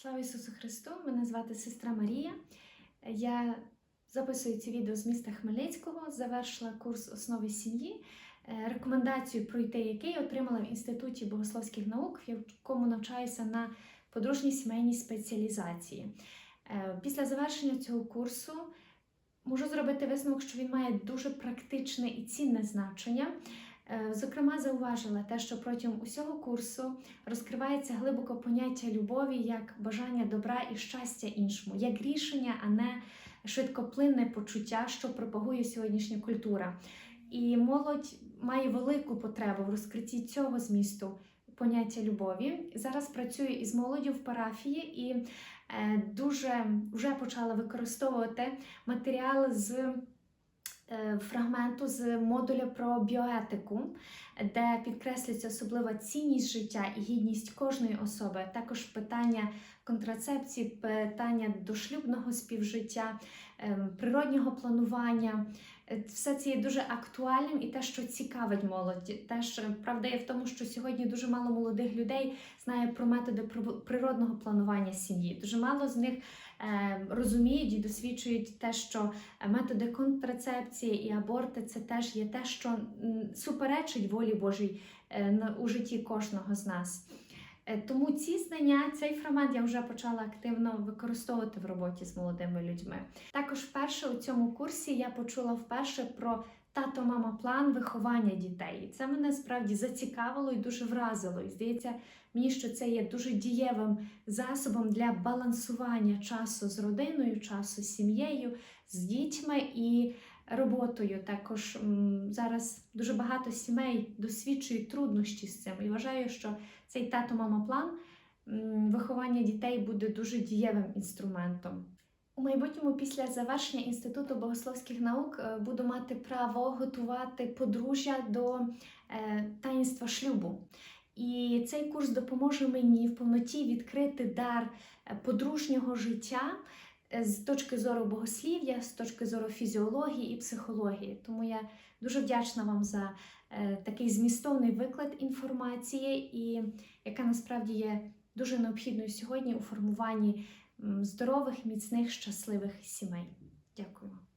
Слава Ісусу Христу! Мене звати сестра Марія. Я записую ці відео з міста Хмельницького, завершила курс основи сім'ї, е, рекомендацію пройти який отримала в Інституті богословських наук, в якому навчаюся на подружній сімейній спеціалізації. Е, Після завершення цього курсу можу зробити висновок, що він має дуже практичне і цінне значення. Е, Зокрема, зауважила те, що протягом усього курсу розкривається глибоко поняття любові як бажання добра і щастя іншому, як рішення, а не швидкоплинне почуття, що пропагує сьогоднішня культура. І молодь має велику потребу в розкритті цього змісту поняття любові. Зараз працюю із молоддю в парафії і е, дуже вже почала використовувати матеріал з фрагменту з модуля про біоетику, де підкреслюється особлива цінність життя і гідність кожної особи, також питання контрацепції, питання дошлюбного співжиття, ем, природнього планування. Е, Все це є дуже актуальним і те, що цікавить молодь. Теж е, правда є в тому, що сьогодні дуже мало молодих людей знає про методи природного планування сім'ї. Дуже мало з них е, розуміють і досвідчують те, що методи контрацепції і аборти це теж є те, що суперечить волі Божій е, у житті кожного з нас. Е, Тому ці знання, цей фрагмент я вже почала активно використовувати в роботі з молодими людьми. Також вперше у цьому курсі я почула вперше про тато-мама план виховання дітей. І це мене справді зацікавило і дуже вразило. І здається, мені що це є дуже дієвим засобом для балансування часу з родиною, часу з сім'єю, з дітьми і роботою. Також зараз дуже багато сімей досвідчують труднощі з цим. І вважаю, що цей тато-мама план виховання дітей буде дуже дієвим інструментом. У майбутньому, після завершення Інституту богословських наук, е, буду мати право готувати подружжя до е, таїнства шлюбу. І цей курс допоможе мені в повноті відкрити дар е, подружнього життя з точки зору богослів'я, з точки зору фізіології і психології. Тому я дуже вдячна вам за е, такий змістовний виклад інформації, і яка насправді є дуже необхідною сьогодні у формуванні здорових, міцних, щасливих сімей. Дякую.